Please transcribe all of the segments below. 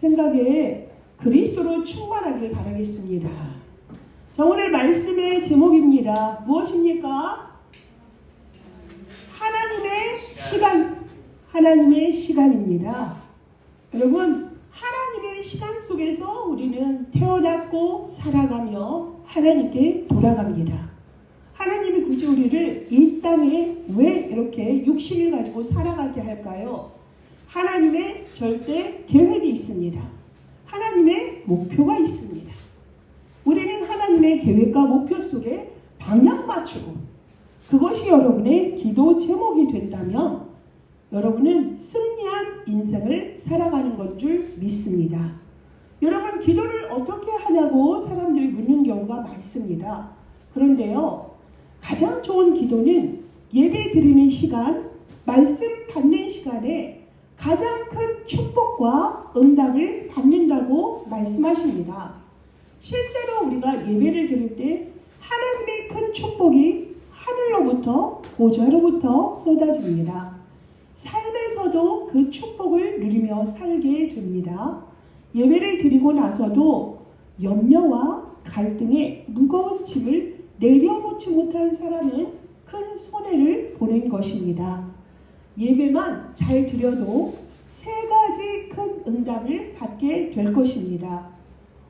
생각에 그리스도로 충만하길 바라겠습니다. 자, 오늘 말씀의 제목입니다. 무엇입니까? 하나님의 시간, 하나님의 시간입니다. 여러분, 하나님의 시간 속에서 우리는 태어났고 살아가며 하나님께 돌아갑니다. 하나님이 굳이 우리를 이 땅에 왜 이렇게 육신을 가지고 살아가게 할까요? 하나님의 절대 계획이 있습니다. 하나님의 목표가 있습니다. 우리는 하나님의 계획과 목표 속에 방향 맞추고 그것이 여러분의 기도 제목이 된다면 여러분은 승리한 인생을 살아가는 것 줄 믿습니다. 여러분 기도를 어떻게 하냐고 사람들이 묻는 경우가 많습니다. 그런데요. 가장 좋은 기도는 예배 드리는 시간, 말씀 받는 시간에 가장 큰 축복과 응답을 받는다고 말씀하십니다. 실제로 우리가 예배를 드릴 때 하나님의 큰 축복이 하늘로부터 보좌로부터 쏟아집니다. 삶에서도 그 축복을 누리며 살게 됩니다. 예배를 드리고 나서도 염려와 갈등의 무거운 짐을 내려놓지 못한 사람은 큰 손해를 보낸 것입니다. 예배만 잘 드려도 세 가지 큰 응답을 받게 될 것입니다.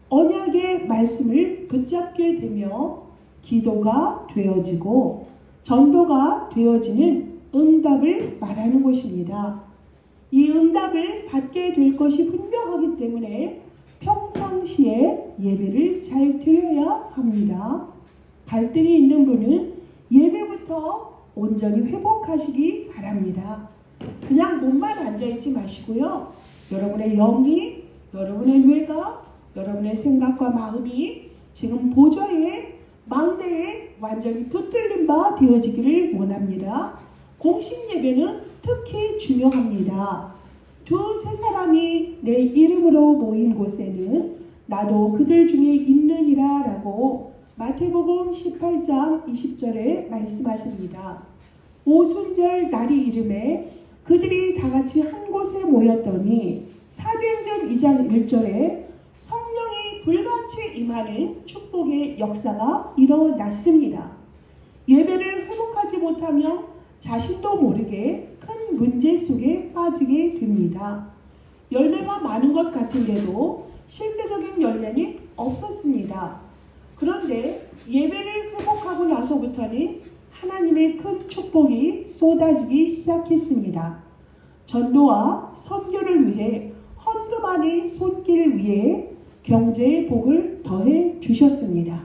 언약의 말씀을 붙잡게 되며 기도가 되어지고 전도가 되어지는 응답을 말하는 것입니다. 이 응답을 받게 될 것이 분명하기 때문에 평상시에 예배를 잘 드려야 합니다. 갈등이 있는 분은 예배부터 온전히 회복하시기 바랍니다. 그냥 몸만 앉아있지 마시고요. 여러분의 영이, 여러분의 뇌가, 여러분의 생각과 마음이 지금 보좌에 망대에 완전히 붙들린 바 되어지기를 원합니다. 공식 예배는 특히 중요합니다. 두 세 사람이 내 이름으로 모인 곳에는 나도 그들 중에 있느니라 라고 마태복음 18장 20절에 말씀하십니다. 오순절 날이 이름에 그들이 다 같이 한 곳에 모였더니 사도행전 2장 1절에 성령이 불같이 임하는 축복의 역사가 일어났습니다. 예배를 회복하지 못하면 자신도 모르게 큰 문제 속에 빠지게 됩니다. 열매가 많은 것 같은데도 실제적인 열매는 없었습니다. 그런데 예배를 회복하고 나서부터는 하나님의 큰 축복이 쏟아지기 시작했습니다. 전도와 선교를 위해 헌금 안의 손길을 위해 경제의 복을 더해 주셨습니다.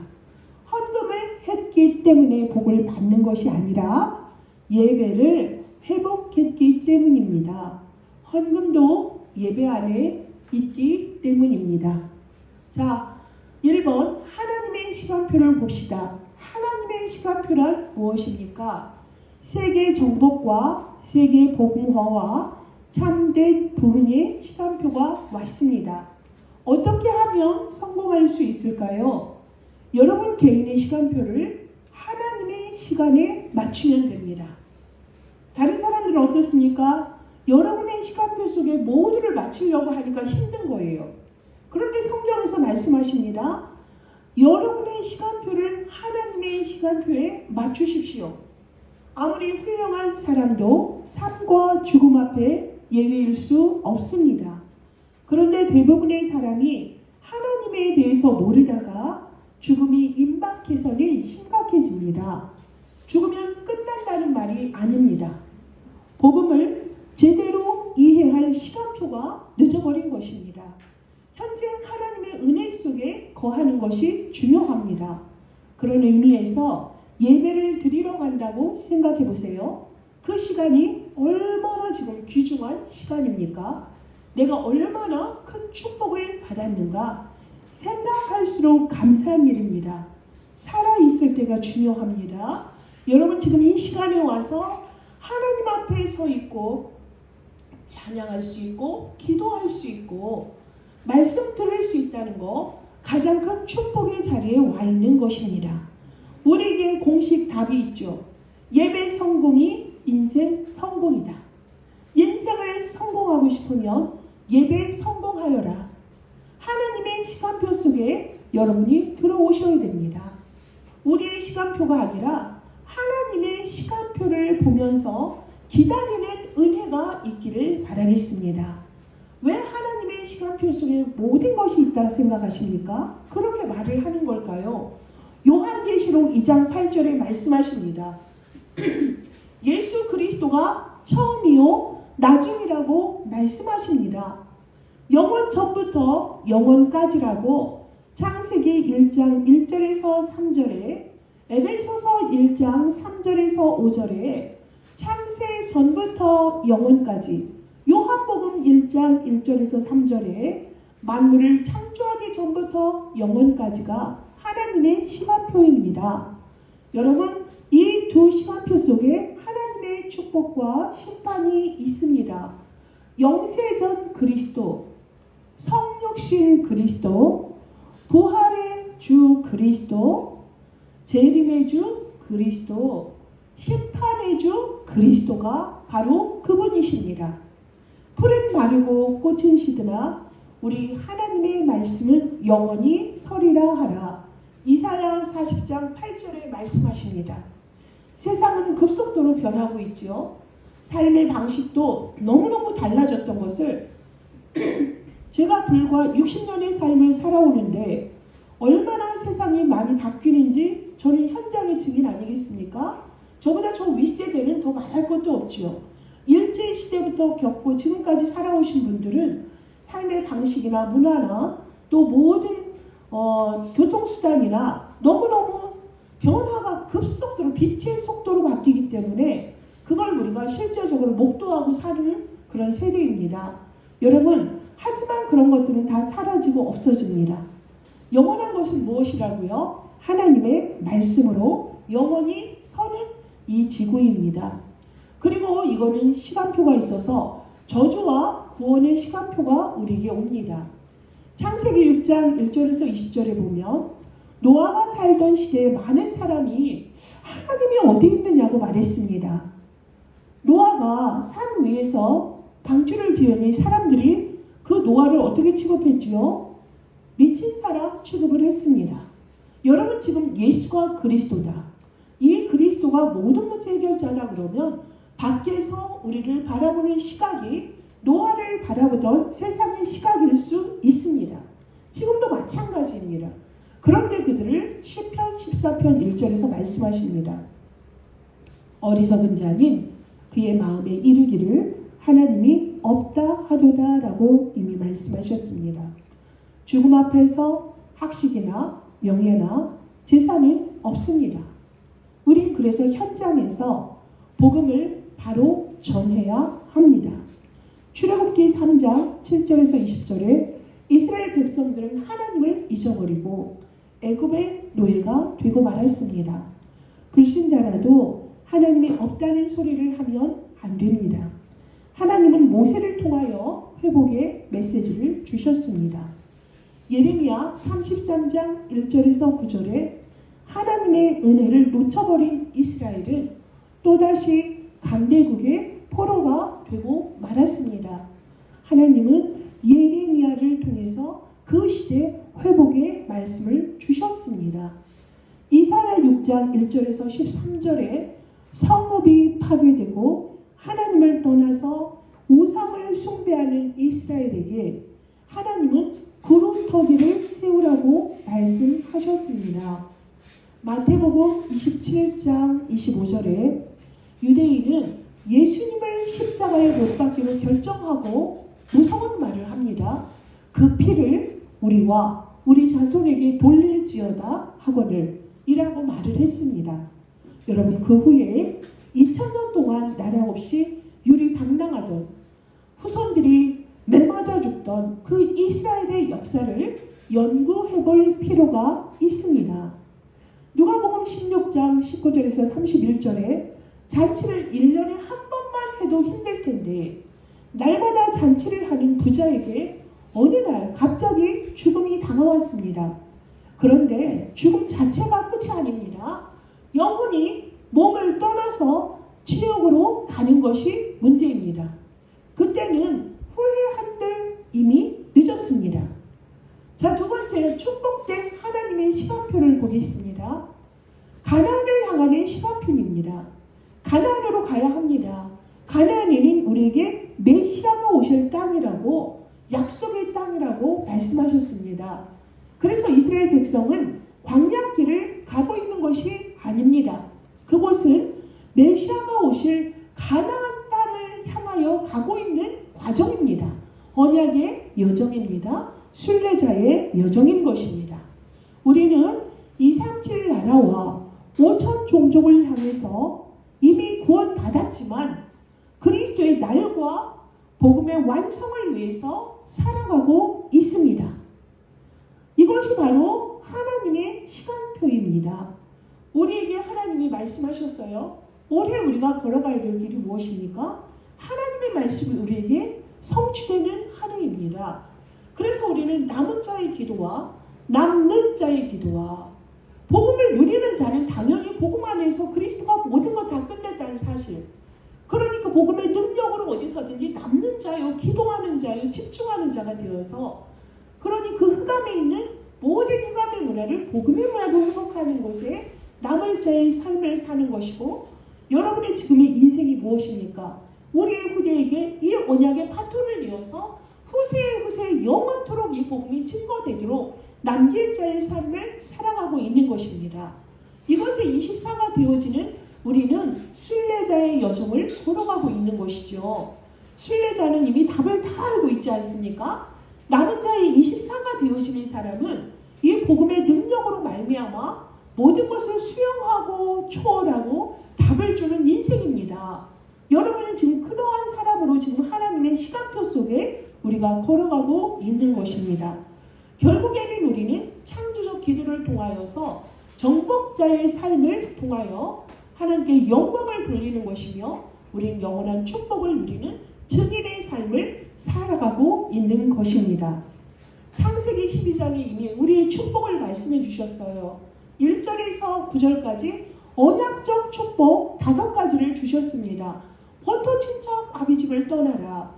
헌금을 했기 때문에 복을 받는 것이 아니라 예배를 회복했기 때문입니다. 헌금도 예배 안에 있기 때문입니다. 자, 1번 하나님의 시간표를 봅시다. 하나님의 시간표란 무엇입니까? 세계 정복과 세계 복음화와 참된 부흥의 시간표가 왔습니다. 어떻게 하면 성공할 수 있을까요? 여러분 개인의 시간표를 하나님의 시간에 맞추면 됩니다. 다른 사람들은 어떻습니까? 여러분의 시간표 속에 모두를 맞추려고 하니까 힘든 거예요. 그런데 성경에서 말씀하십니다. 여러분의 시간표를 하나님의 시간표에 맞추십시오. 아무리 훌륭한 사람도 삶과 죽음 앞에 예외일 수 없습니다. 그런데 대부분의 사람이 하나님에 대해서 모르다가 죽음이 임박해서는 심각해집니다. 죽으면 끝난다는 말이 아닙니다. 복음을 제대로 이해할 시간표가 늦어버린 것입니다. 현재 하나님의 은혜 속에 거하는 것이 중요합니다. 그런 의미에서 예배를 드리러 간다고 생각해 보세요. 그 시간이 얼마나 지금 귀중한 시간입니까? 내가 얼마나 큰 축복을 받았는가 생각할수록 감사한 일입니다. 살아있을 때가 중요합니다. 여러분 지금 이 시간에 와서 하나님 앞에 서 있고 찬양할 수 있고 기도할 수 있고 말씀 들을 수 있다는 거 가장 큰 축복의 자리에 와 있는 것입니다. 우리에게 공식 답이 있죠. 예배 성공이 인생 성공이다. 인생을 성공하고 싶으면 예배 성공하여라. 속에 여러분이 들어오셔야 됩니다. 우리의 시간표가 아니라 하나님의 시간표를 보면서 기다리는 은혜가 있기를 바라겠습니다. 왜 하나님의 시간표 속에 모든 것이 있다 생각하십니까? 그렇게 말을 하는 걸까요? 요한계시록 2장 8절에 말씀하십니다. 예수 그리스도가 처음이요 나중이라고 말씀하십니다. 영원 전부터 영원까지라고 창세기 1장 1절에서 3절에 에베소서 1장 3절에서 5절에 창세 전부터 영원까지 요한복음 1장 1절에서 3절에 만물을 창조하기 전부터 영원까지가 하나님의 시간표입니다. 여러분 이두 시간표 속에 하나님의 축복과 심판이 있습니다. 영세전 그리스도, 성육신 그리스도, 부활의 주 그리스도, 재림의 주 그리스도, 심판의 주 그리스도가 바로 그분이십니다. 풀은 마르고 꽃은 시드나 우리 하나님의 말씀은 영원히 서리라 하라. 이사야 40장 8절에 말씀하십니다. 세상은 급속도로 변하고 있지요. 삶의 방식도 너무너무 달라졌던 것을 제가 불과 60년의 삶을 살아오는데 얼마나 세상이 많이 바뀌는지 저는 현장의 증인 아니겠습니까? 저보다 저 윗세대는 더 말할 것도 없지요. 일제 시대부터 겪고 지금까지 살아오신 분들은 삶의 방식이나 문화나 또 모든 어, 교통수단이나 너무너무 변화가 급속도로 빛의 속도로 바뀌기 때문에 그걸 우리가 실제적으로 목도하고 사는 그런 세대입니다. 여러분, 하지만 그런 것들은 다 사라지고 없어집니다. 영원한 것은 무엇이라고요? 하나님의 말씀으로 영원히 서는 이 지구입니다. 그리고 이거는 시간표가 있어서 저주와 구원의 시간표가 우리에게 옵니다. 창세기 6장 1절에서 20절에 보면 노아가 살던 시대에 많은 사람이 하나님이 어디 있느냐고 말했습니다. 노아가 산 위에서 방주를 지으니 사람들이 그 노아를 어떻게 취급했지요? 미친 사람 취급을 했습니다. 여러분 지금 예수가 그리스도다. 이 그리스도가 모든 문제 해결자다 그러면 밖에서 우리를 바라보는 시각이 노아를 바라보던 세상의 시각일 수 있습니다. 지금도 마찬가지입니다. 그런데 그들을 시편 14편 1절에서 말씀하십니다. 어리석은 자는 그의 마음에 이르기를 하나님이 없다 하도다라고 이미 말씀하셨습니다. 죽음 앞에서 학식이나 명예나 재산은 없습니다. 우린 그래서 현장에서 복음을 바로 전해야 합니다. 출애굽기 3장 7절에서 20절에 이스라엘 백성들은 하나님을 잊어버리고 애굽의 노예가 되고 말았습니다. 불신자라도 하나님이 없다는 소리를 하면 안 됩니다. 하나님은 모세를 통하여 회복의 메시지를 주셨습니다. 예레미야 33장 1절에서 9절에 하나님의 은혜를 놓쳐버린 이스라엘은 또다시 강대국의 포로가 되고 말았습니다. 하나님은 예레미야를 통해서 그 시대 회복의 말씀을 주셨습니다. 이사야 6장 1절에서 13절에 성읍이 파괴되고 하나님을 떠나서 우상을 숭배하는 이스라엘에게 하나님은 구름터기를 세우라고 말씀하셨습니다. 마태복음 27장 25절에 유대인은 예수님을 십자가에 못 박기로 결정하고 무서운 말을 합니다. 그 피를 우리와 우리 자손에게 돌릴지어다 하거늘 이라고 말을 했습니다. 여러분 그 후에 2000년 동안 나라 없이 유리 방랑하던 후손들이 매맞아 죽던 그 이스라엘의 역사를 연구해 볼 필요가 있습니다. 누가복음 16장 19절에서 31절에 잔치를 1년에 한 번만 해도 힘들 텐데 날마다 잔치를 하는 부자에게 어느 날 갑자기 죽음이 다가왔습니다. 그런데 죽음 자체가 끝이 아닙니다. 영혼이 몸을 떠나서 지옥으로 가는 것이 문제입니다. 그때는 후회한들 이미 늦었습니다. 자, 두 번째 축복된 하나님의 시간표를 보겠습니다. 가나안을 향하는 시간표입니다. 가나안으로 가야 합니다. 가나안에는 우리에게 메시아가 오실 땅이라고 약속의 땅이라고 말씀하셨습니다. 그래서 이스라엘 백성은 광야길을 가고 있는 것이 아닙니다. 그곳은 메시아가 오실 가나안 땅을 향하여 가고 있는 과정입니다. 언약의 여정입니다. 순례자의 여정인 것입니다. 우리는 237 나라와 5천 종족을 향해서 이미 구원 받았지만 그리스도의 날과 복음의 완성을 위해서 살아가고 있습니다. 이것이 바로 하나님의 시간표입니다. 우리에게 하나님이 말씀하셨어요. 올해 우리가 걸어가야 될 길이 무엇입니까? 하나님의 말씀이 우리에게 성취되는 한 해입니다. 그래서 우리는 남은 자의 기도와 남는 자의 기도와 복음을 누리는 자는 당연히 복음 안에서 그리스도가 모든 것다 끝냈다는 사실. 그러니까 복음의 능력으로 어디서든지 남는 자요, 기도하는 자요, 집중하는 자가 되어서 그러니 그 흑암에 있는 모든 흑암의 문화를 복음의 문화로 회복하는 곳에 남을 자의 삶을 사는 것이고 여러분의 지금의 인생이 무엇입니까? 우리의 후대에게 이 언약의 파토를 이어서 후세의 후세 영원토록 이 복음이 증거되도록 남길 자의 삶을 살아가고 있는 것입니다. 이것의 24가 되어지는 우리는 순례자의 여정을 걸어가고 있는 것이죠. 순례자는 이미 답을 다 알고 있지 않습니까? 남은 자의 24가 되어지는 사람은 이 복음의 능력으로 말미암아 모든 것을 수용하고 초월하고 답을 주는 인생입니다. 여러분은 지금 그러한 사람으로 지금 하나님의 시간표 속에 우리가 걸어가고 있는 것입니다. 결국에는 우리는 창조적 기도를 통하여서 정복자의 삶을 통하여 하나님께 영광을 돌리는 것이며 우리는 영원한 축복을 누리는 증인의 삶을 살아가고 있는 것입니다. 창세기 12장에 이미 우리의 축복을 말씀해 주셨어요. 1절에서 9절까지 언약적 축복 다섯 가지를 주셨습니다. 본토 친척 아비 집을 떠나라.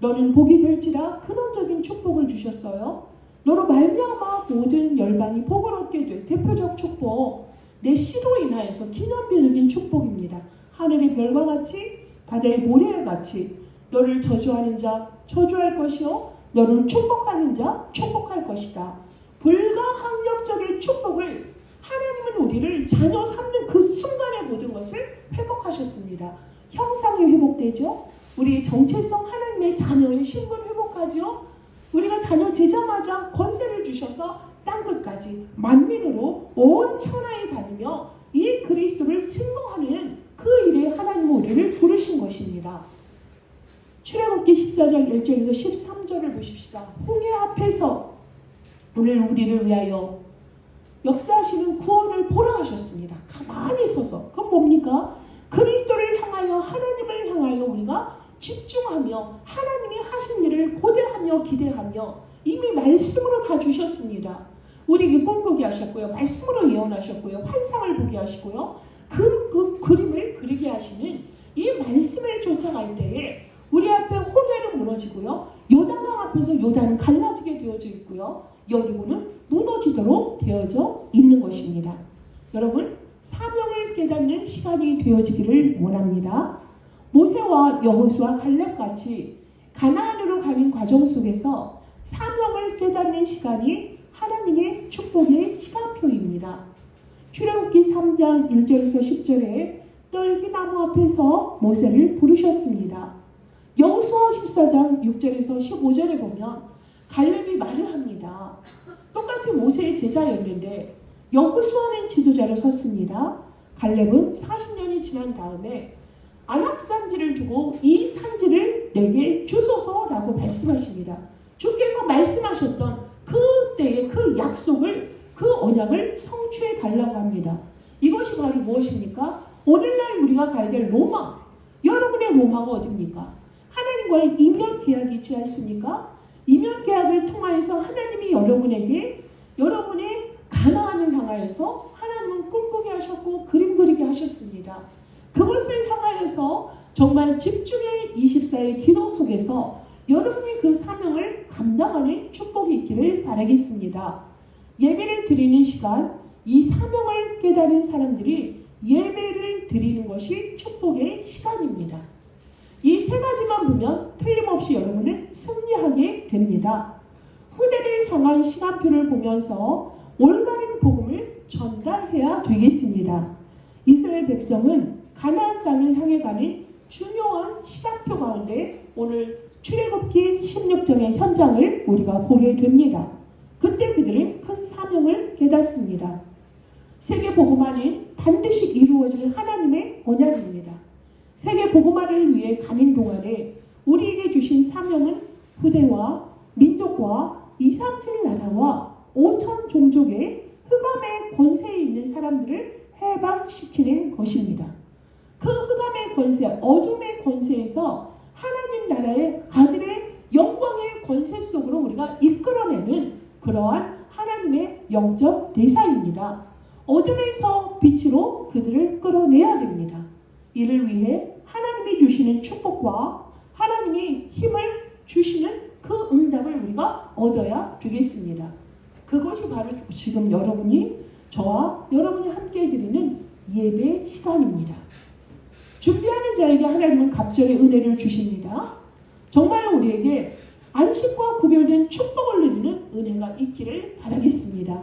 너는 복이 될지라 근원적인 축복을 주셨어요. 너로 말미암아 모든 열방이 복을 얻게 돼 대표적 축복. 내 씨로 인하여서 기념비적인 축복입니다. 하늘의 별과 같이 바다의 모래와 같이 너를 저주하는 자 저주할 것이요 너를 축복하는 자 축복할 것이다. 불가항력적인 축복을 하나님은 우리를 자녀 삼는 그 순간의 모든 것을 회복하셨습니다. 형상이 회복되죠. 우리의 정체성 하나님의 자녀의 신분 회복하죠. 우리가 자녀 되자마자 권세를 주셔서 땅 끝까지 만민으로 온 천하에 다니며 이 그리스도를 증거하는 그 일에 하나님 우리를 부르신 것입니다. 출애굽기 14장 1절에서 13절을 보십시다. 홍해 앞에서 오늘 우리를 위하여 역사하시는 구원을 보라 하셨습니다. 가만히 서서 그건 뭡니까? 그리스도를 향하여 하나님을 향하여 우리가 집중하며 하나님이 하신 일을 고대하며 기대하며 이미 말씀으로 다 주셨습니다. 우리에게 꿈 꾸게 하셨고요. 말씀으로 예언하셨고요. 환상을 보게 하시고요. 그, 그 그림을 그리게 하시는 이 말씀을 쫓아갈 때에 우리 앞에 홍해는 무너지고요. 요단강 앞에서 요단은 갈라지게 되어져 있고요. 여리고는 무너지도록 되어져 있는 것입니다. 여러분 사명을 깨닫는 시간이 되어지기를 원합니다. 모세와 여호수아 갈렙 같이 가나안으로 가는 과정 속에서 사명을 깨닫는 시간이 하나님의 축복의 시간표입니다. 출애굽기 3장 1절에서 10절에 떨기나무 앞에서 모세를 부르셨습니다. 여호수아 14장 6절에서 15절에 보면 갈렙이 말을 합니다. 똑같이 모세의 제자였는데 여호수아는 지도자로 섰습니다. 갈렙은 40년이 지난 다음에 안악산지를 두고 이 산지를 내게 주소서라고 말씀하십니다. 주께서 말씀하셨던 그때의 그 약속을 그 언약을 성취해 달라고 합니다. 이것이 바로 무엇입니까? 오늘날 우리가 가야 될 로마. 여러분의 로마가 어디입니까? 하나님과의 이면 계약이 있지 않습니까? 이면 계약을 통하여서 하나님이 여러분에게 여러분의 가나안을 향하여서 하나님은 꿈꾸게 하셨고 그림 그리게 하셨습니다. 그것을 향하여서 정말 집중의 24의 기도 속에서 여러분이 그 사명을 감당하는 축복이 있기를 바라겠습니다. 예배를 드리는 시간, 이 사명을 깨달은 사람들이 예배를 드리는 것이 축복의 시간입니다. 이 세 가지만 보면 틀림없이 여러분은 승리하게 됩니다. 후대를 향한 시간표를 보면서 올바른 복음을 전달해야 되겠습니다. 이스라엘 백성은 가나안 땅을 향해 가는 중요한 시간표 가운데 오늘 출애굽기 16장의 현장을 우리가 보게 됩니다. 그때 그들은 큰 사명을 깨닫습니다. 세계 복음화는 반드시 이루어질 하나님의 언약입니다. 세계 복음화를 위해 가는 동안에 우리에게 주신 사명은 후대와 민족과 2, 3, 7 나라와 5천 종족의 흑암의 권세에 있는 사람들을 해방시키는 것입니다. 그 흑암의 권세, 어둠의 권세에서 하나님 나라의 아들의 영광의 권세 속으로 우리가 이끌어내는 그러한 하나님의 영적 대사입니다. 어둠에서 빛으로 그들을 끌어내야 됩니다. 이를 위해 하나님이 주시는 축복과 하나님이 힘을 주시는 그 응답을 우리가 얻어야 되겠습니다. 그것이 바로 지금 여러분이 저와 여러분이 함께 드리는 예배 시간입니다. 준비하는 자에게 하나님은 갑절의 은혜를 주십니다. 정말 우리에게 안식과 구별된 축복을 누리는 은혜가 있기를 바라겠습니다.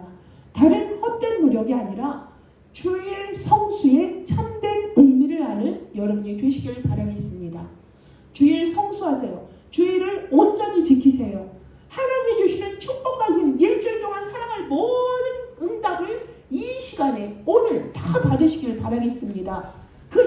다른 헛된 노력이 아니라 주일 성수의 참된 의미를 아는 여러분이 되시길 바라겠습니다. 주일 성수하세요. 주일을 온전히 지키세요. 하나님이 주시는 축복과 힘, 일주일 동안 살아갈 모든 응답을 이 시간에 오늘 다 받으시길 바라겠습니다.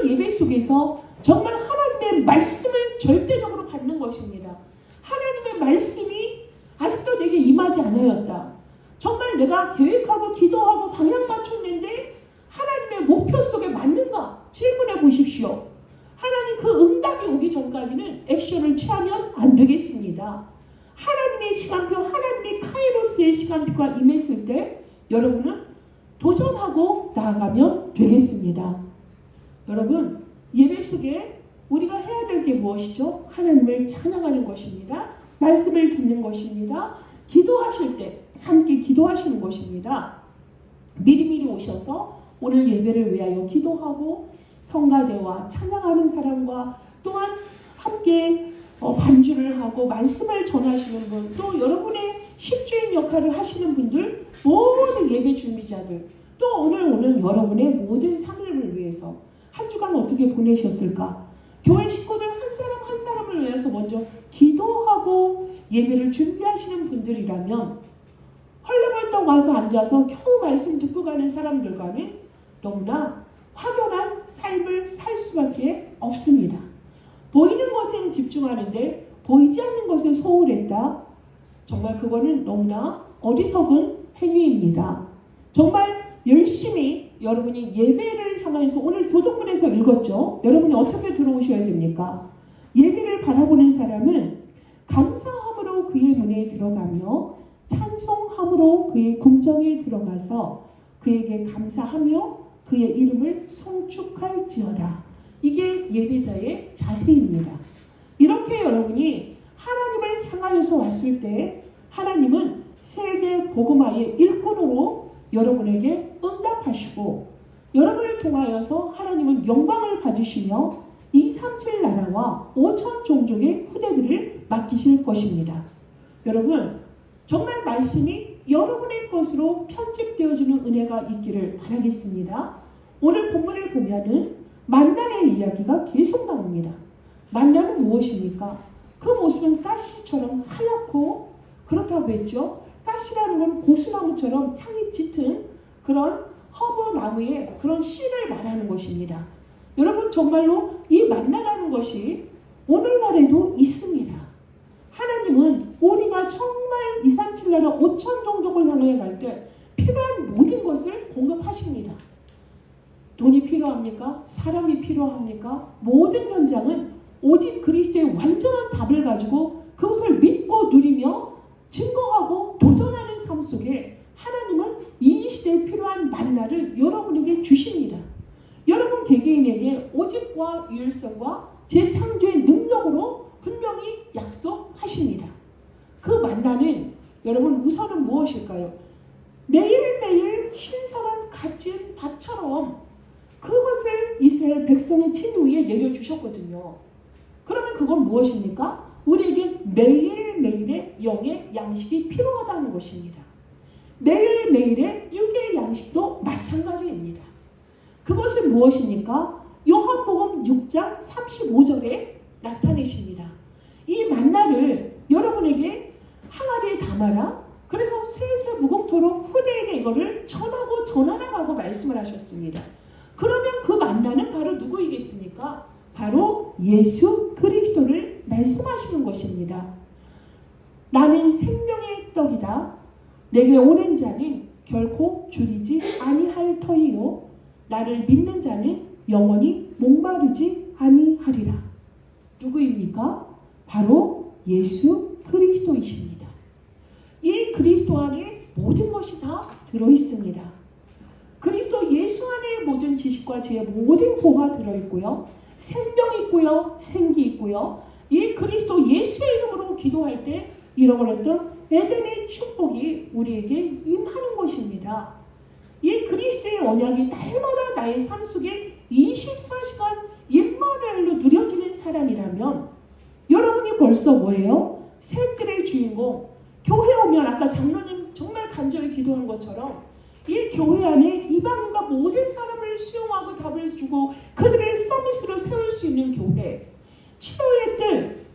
그 예배 속에서 정말 하나님의 말씀을 절대적으로 받는 것입니다. 하나님의 말씀이 아직도 내게 임하지 않았다. 정말 내가 계획하고 기도하고 방향 맞췄는데 하나님의 목표 속에 맞는가 질문해 보십시오. 하나님 그 응답이 오기 전까지는 액션을 취하면 안 되겠습니다. 하나님의 시간표, 하나님의 카이로스의 시간표가 임했을 때 여러분은 도전하고 나아가면 되겠습니다. 여러분 예배 속에 우리가 해야 될 게 무엇이죠? 하나님을 찬양하는 것입니다. 말씀을 듣는 것입니다. 기도하실 때 함께 기도하시는 것입니다. 미리미리 오셔서 오늘 예배를 위하여 기도하고 성가대와 찬양하는 사람과 또한 함께 어, 반주를 하고 말씀을 전하시는 분, 또 여러분의 십주인 역할을 하시는 분들, 모든 예배 준비자들, 또 오늘 오늘 여러분의 모든 삶을 위해서 한 주간 어떻게 보내셨을까? 교회 식구들 한 사람 한 사람을 위해서 먼저 기도하고 예배를 준비하시는 분들이라면 헐레벌떡 와서 앉아서 겨우 말씀 듣고 가는 사람들과는 너무나 확연한 삶을 살 수밖에 없습니다. 보이는 것에 집중하는데 보이지 않는 것에 소홀했다. 정말 그거는 너무나 어리석은 행위입니다. 정말 열심히 여러분이 예배를 향해서 오늘 교동문에서 읽었죠. 여러분이 어떻게 들어오셔야 됩니까? 예배를 바라보는 사람은 감사함으로 그의 문에 들어가며 찬송함으로 그의 궁정에 들어가서 그에게 감사하며 그의 이름을 송축할지어다. 이게 예배자의 자세입니다. 이렇게 여러분이 하나님을 향하여서 왔을 때 하나님은 세계 복음화의 일꾼으로 여러분에게 응답하시고 여러분을 통하여서 하나님은 영광을 받으시며 237 나라와 5천 종족의 후대들을 맡기실 것입니다. 여러분 정말 말씀이 여러분의 것으로 편집되어지는 은혜가 있기를 바라겠습니다. 오늘 본문을 보면은 만나의 이야기가 계속 나옵니다. 만나는 무엇입니까? 그 모습은 가시처럼 하얗고 그렇다고 했죠. 가시라는 건 고수나무처럼 향이 짙은 그런 허브 나무의 그런 씨를 말하는 것입니다. 여러분 정말로 이 만나라는 것이 오늘날에도 있습니다. 하나님은 우리가 정말 2, 3, 7 나라 5천 종족을 향해 갈때 필요한 모든 것을 공급하십니다. 돈이 필요합니까? 사람이 필요합니까? 모든 현장은 오직 그리스도의 완전한 답을 가지고 그것을 믿고 누리며 증거하고 속에 하나님은 이 시대에 필요한 만나를 여러분에게 주십니다. 여러분 개개인에게 오직과 유일성과 재창조의 능력으로 분명히 약속하십니다. 그 만나는 여러분 우선은 무엇일까요? 매일매일 신선한 갓진 밥처럼 그것을 이스라엘 백성의 친 위에 내려주셨거든요. 그러면 그건 무엇입니까? 우리에게 매일매일의 영의 양식이 필요하다는 것입니다. 매일매일의 육의 양식도 마찬가지입니다. 그것은 무엇입니까? 요한복음 6장 35절에 나타내십니다. 이 만나를 여러분에게 항아리에 담아라. 그래서 세세 무공토록 후대에게 이거를 전하고 전하라고 말씀을 하셨습니다. 그러면 그 만나는 바로 누구이겠습니까? 바로 예수 그리스도를 말씀하시는 것입니다. 나는 생명의 떡이다. 내게 오는 자는 결코 줄이지 아니할 터이요. 나를 믿는 자는 영원히 목마르지 아니하리라. 누구입니까? 바로 예수 그리스도이십니다. 이 그리스도 안에 모든 것이 다 들어 있습니다. 그리스도 예수 안에 모든 지식과 지혜 모든 보가 들어 있고요. 생명 있고요. 생기 있고요. 이 그리스도 예수의 이름으로 기도할 때 잃어버렸던 에덴의 축복이 우리에게 임하는 것입니다. 이 그리스도의 언약이 날마다 나의 삶 속에 24시간 임마누엘로 누려지는 사람이라면 여러분이 벌써 뭐예요? 새들의 주인공 교회 오면 아까 장로님 정말 간절히 기도한 것처럼 이 교회 안에 이방인과 모든 사람을 수용하고 답을 주고 그들을 서비스로 세울 수 있는 교회 치료의 뜰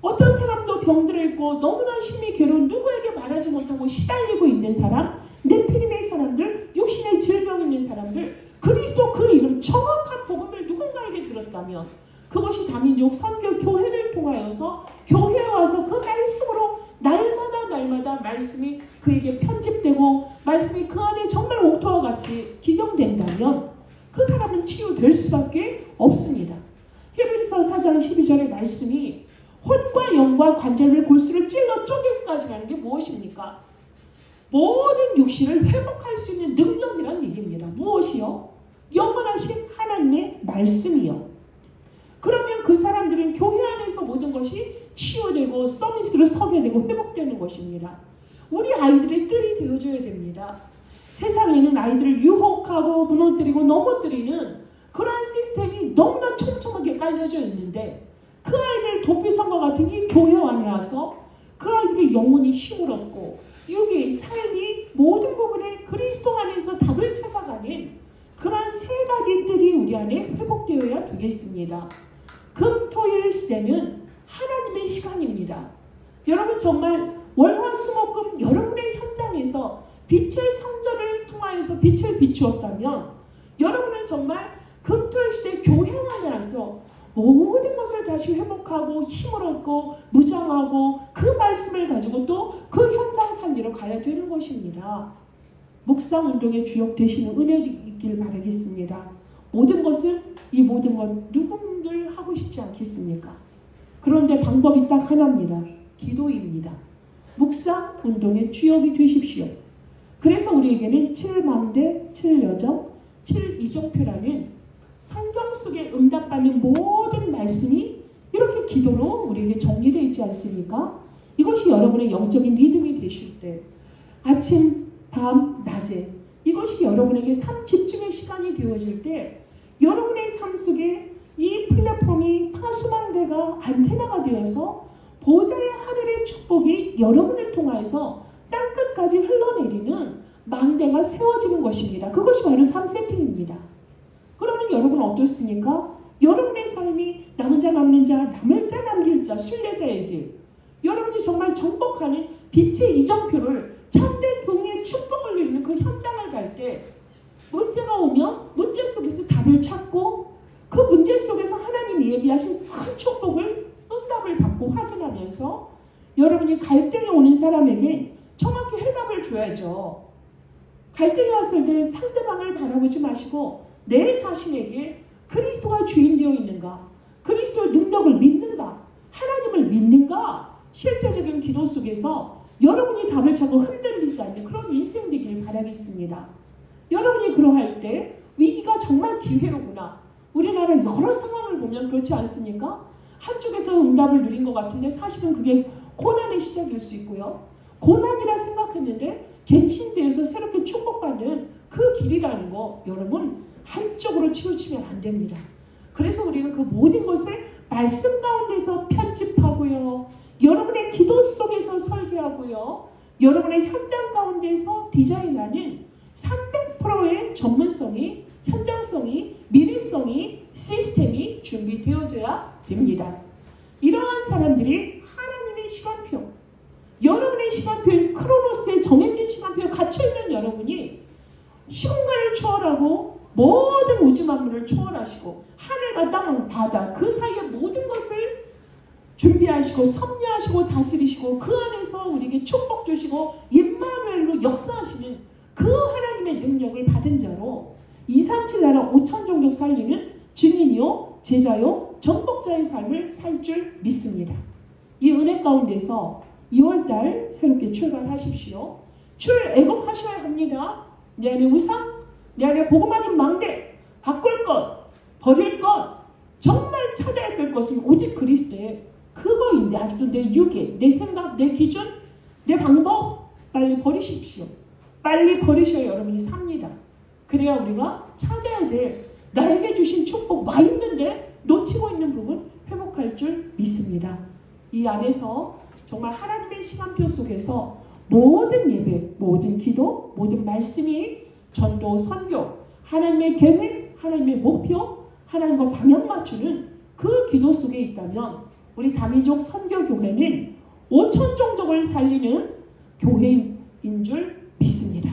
어떤 사람도 병들어 있고 너무나 심히 괴로운 누구에게 말하지 못하고 시달리고 있는 사람 네피림의 사람들 육신의 질병 있는 사람들 그리스도 그 이름 정확한 복음을 누군가에게 들었다면 그것이 다민족 선교 교회를 통하여서 교회에 와서 그 말씀으로 날마다 날마다 말씀이 그에게 편집되고 말씀이 그 안에 정말 옥토와 같이 기경된다면 그 사람은 치유될 수밖에 없습니다. 히브리서 4장 12절의 말씀이 혼과 영과 관절을 골수를 찔러 쪼개기까지 가는 게 무엇입니까? 모든 육신을 회복할 수 있는 능력이란 얘기입니다. 무엇이요? 영원하신 하나님의 말씀이요. 그러면 그 사람들은 교회 안에서 모든 것이 치유되고 서비스로 서게 되고 회복되는 것입니다. 우리 아이들의 뜰이 되어줘야 됩니다. 세상에는 아이들을 유혹하고 무너뜨리고 넘어뜨리는 그러한 시스템이 너무나 촘촘하게 깔려져 있는데 그 아이들 도피성과 같은 이 교회 안에 와서 그 아이들의 영혼이 힘을 얻고 육의 삶이 모든 부분에 그리스도 안에서 답을 찾아가는 그러한 세 가지 뜰이 우리 안에 회복되어야 되겠습니다. 금 토 일 시대는 하나님의 시간입니다. 여러분 정말 월화 수 목 금 여러분의 현장에서 빛의 성전을 통하여서 빛을 비추었다면 여러분은 정말 금토일 시대 교회 안에 와서 모든 것을 다시 회복하고 힘을 얻고 무장하고 그 말씀을 가지고 또 그 현장 살리러 가야 되는 것입니다. 묵상 운동의 주역 되시는 은혜 있길 바라겠습니다. 모든 것을 이 모든 것 누군들 하고 싶지 않겠습니까? 그런데 방법이 딱 하나입니다. 기도입니다. 묵상 운동의 주역이 되십시오. 그래서 우리에게는 7망대, 7여정, 7이정표라는 성경 속에 응답받는 모든 말씀이 이렇게 기도로 우리에게 정리되어 있지 않습니까? 이것이 여러분의 영적인 리듬이 되실 때 아침, 밤, 낮에 이것이 여러분에게 삶 집중의 시간이 되어질 때 여러분의 삶 속에 이 플랫폼이 파수망대가 안테나가 되어서 보좌의 하늘의 축복이 여러분을 통하여서 땅끝까지 흘러내리는 망대가 세워지는 것입니다. 그것이 바로 3세팅입니다. 그러면 여러분 어떻습니까? 여러분의 삶이 남은 자 남는 자 남을 자 남길 자 순례자의 길 여러분이 정말 정복하는 빛의 이정표를 참된 부흥의 축복을 누리는 그 현장을 갈 때 문제가 오면 문제 속에서 답을 찾고 그 문제 속에서 하나님이 예비하신 큰 축복을 응답을 받고 확인하면서 여러분이 갈등이 오는 사람에게 정확히 해답을 줘야죠. 갈등이 왔을 때 상대방을 바라보지 마시고 내 자신에게 그리스도가 주인 되어 있는가? 그리스도의 능력을 믿는가? 하나님을 믿는가? 실제적인 기도 속에서 여러분이 답을 찾고 흔들리지 않는 그런 인생 되길 바라겠습니다. 여러분이 그러할 때 위기가 정말 기회로구나. 우리나라 여러 상황을 보면 그렇지 않습니까? 한쪽에서 응답을 누린 것 같은데 사실은 그게 고난의 시작일 수 있고요. 고난이라 생각했는데 갱신되어서 새롭게 축복받는 그 길이라는 거 여러분 한쪽으로 치우치면 안 됩니다. 그래서 우리는 그 모든 것을 말씀 가운데서 편집하고요. 여러분의 기도 속에서 설계하고요. 여러분의 현장 가운데서 디자인하는 300%의 전문성이, 현장성이, 미래성이, 시스템이 준비되어져야 됩니다. 이러한 사람들이 하나님의 시간표, 여러분의 시간표인 크로노스의 정해진 시간표에 갇혀있는 여러분이 시공간을 초월하고 모든 우주 만물을 초월하시고 하늘과 땅, 바다 그 사이의 모든 것을 준비하시고 섭리하시고 다스리시고 그 안에서 우리에게 축복 주시고 임마누엘로 역사하시는 그 하나님의 능력을 받은 자로 237 나라 5천 종족 살리는 증인이요 제자요 정복자의 삶을 살 줄 믿습니다. 이 은혜 가운데서 2월달 새롭게 출발하십시오. 출애굽하셔야 합니다. 내 안에 우상, 내 안에 복음 아닌 망대, 바꿀 것, 버릴 것, 정말 찾아야 될 것은 오직 그리스도의 그거인데 아직도 내 유괴, 내 생각, 내 기준, 내 방법 빨리 버리십시오. 빨리 버리셔야 여러분이 삽니다. 그래야 우리가 찾아야 될 나에게 주신 축복 와 있는데 놓치고 있는 부분 회복할 줄 믿습니다. 이 안에서 정말 하나님의 시간표 속에서 모든 예배, 모든 기도, 모든 말씀이 전도, 선교, 하나님의 계획, 하나님의 목표, 하나님과 방향 맞추는 그 기도 속에 있다면 우리 다민족 선교교회는 5천 종족을 살리는 교회인 줄 믿습니다.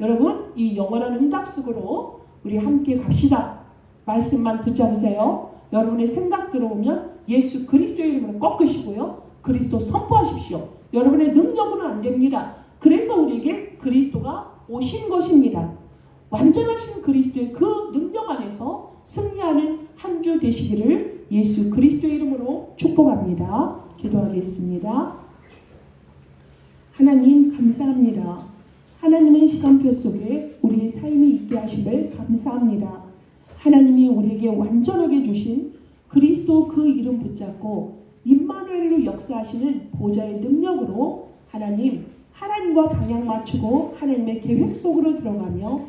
여러분 이 영원한 응답 속으로 우리 함께 갑시다. 말씀만 붙잡으세요. 여러분의 생각 들어오면 예수 그리스도의 이름으로 꺾으시고요. 그리스도 선포하십시오. 여러분의 능력으로는 안 됩니다. 그래서 우리에게 그리스도가 오신 것입니다. 완전하신 그리스도의 그 능력 안에서 승리하는 한 주 되시기를 예수 그리스도의 이름으로 축복합니다. 기도하겠습니다. 하나님 감사합니다. 하나님의 시간표 속에 우리의 삶이 있게 하심을 감사합니다. 하나님이 우리에게 완전하게 주신 그리스도 그 이름 붙잡고 임마누엘로 역사하시는 보좌의 능력으로 하나님 하나님과 방향 맞추고 하나님의 계획 속으로 들어가며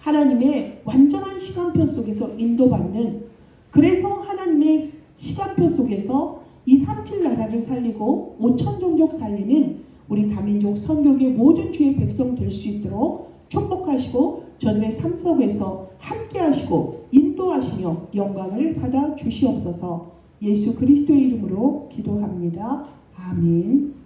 하나님의 완전한 시간표 속에서 인도받는 그래서 하나님의 시간표 속에서 이 삼칠 나라를 살리고 오천 종족 살리는 우리 다민족 선교계 모든 주의 백성 될 수 있도록 축복하시고 저들의 삶 속에서 함께 하시고 인도하시며 영광을 받아 주시옵소서 예수 그리스도의 이름으로 기도합니다. 아멘.